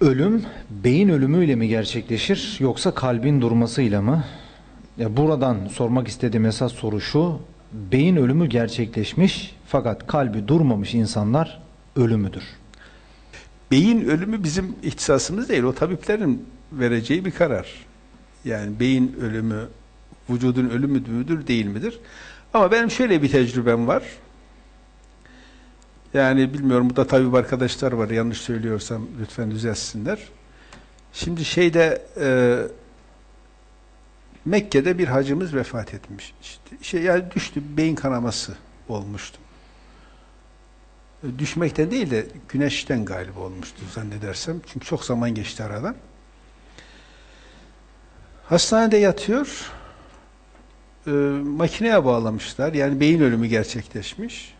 Ölüm beyin ölümüyle mi gerçekleşir yoksa kalbin durmasıyla mı? Ya buradan sormak istediğim esas soru şu. Beyin ölümü gerçekleşmiş fakat kalbi durmamış insanlar ölümüdür. Beyin ölümü bizim ihtisasımız değil. O tabiplerin vereceği bir karar. Yani beyin ölümü, vücudun ölümü müdür, değil midir? Ama benim şöyle bir tecrübem var. Yani bilmiyorum burada tabip arkadaşlar var. Yanlış söylüyorsam lütfen düzelsinler. Şimdi şeyde e, Mekke'de bir hacımız vefat etmiş. İşte şey yani düştü, beyin kanaması olmuştu. E, Düşmekten değil de güneşten galiba olmuştu zannedersem. Çünkü çok zaman geçti aradan. Hastanede yatıyor. E, makineye bağlamışlar. Yani beyin ölümü gerçekleşmiş.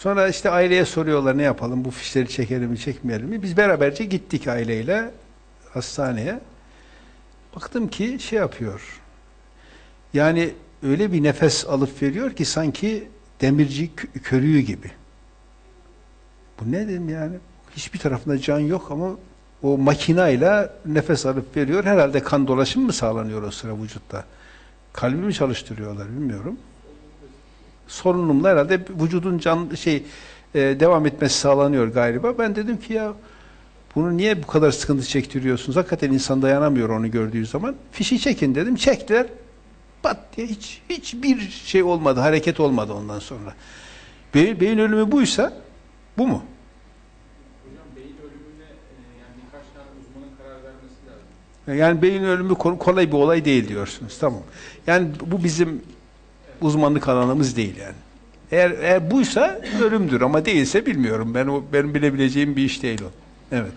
Sonra işte aileye soruyorlar ne yapalım bu fişleri çekelim mi çekmeyelim mi? Biz beraberce gittik aileyle hastaneye. Baktım ki şey yapıyor. Yani öyle bir nefes alıp veriyor ki sanki demirci körüğü gibi. Bu ne dedim yani? Hiçbir tarafında can yok ama o makinayla nefes alıp veriyor. Herhalde kan dolaşımı mı sağlanıyor o sıra vücutta? Kalbi mi çalıştırıyorlar bilmiyorum. Sorunumla herhalde vücudun can şey e, devam etmesi sağlanıyor galiba. Ben dedim ki ya bunu niye bu kadar sıkıntı çektiriyorsunuz? Hakikaten insan dayanamıyor onu gördüğü zaman. Fişi çekin dedim. Çektiler. Pat diye hiç hiçbir şey olmadı. Hareket olmadı ondan sonra. Beyin, beyin ölümü buysa bu mu? Hocam beyin ölümüne yani birkaç tane uzmanın karar vermesi lazım. Yani beyin ölümü kol- kolay bir olay değil diyorsunuz. Tamam. Yani bu bizim uzmanlık alanımız değil yani. Eğer, eğer buysa ölümdür ama değilse bilmiyorum. Ben o benim bilebileceğim bir iş değil o. Evet.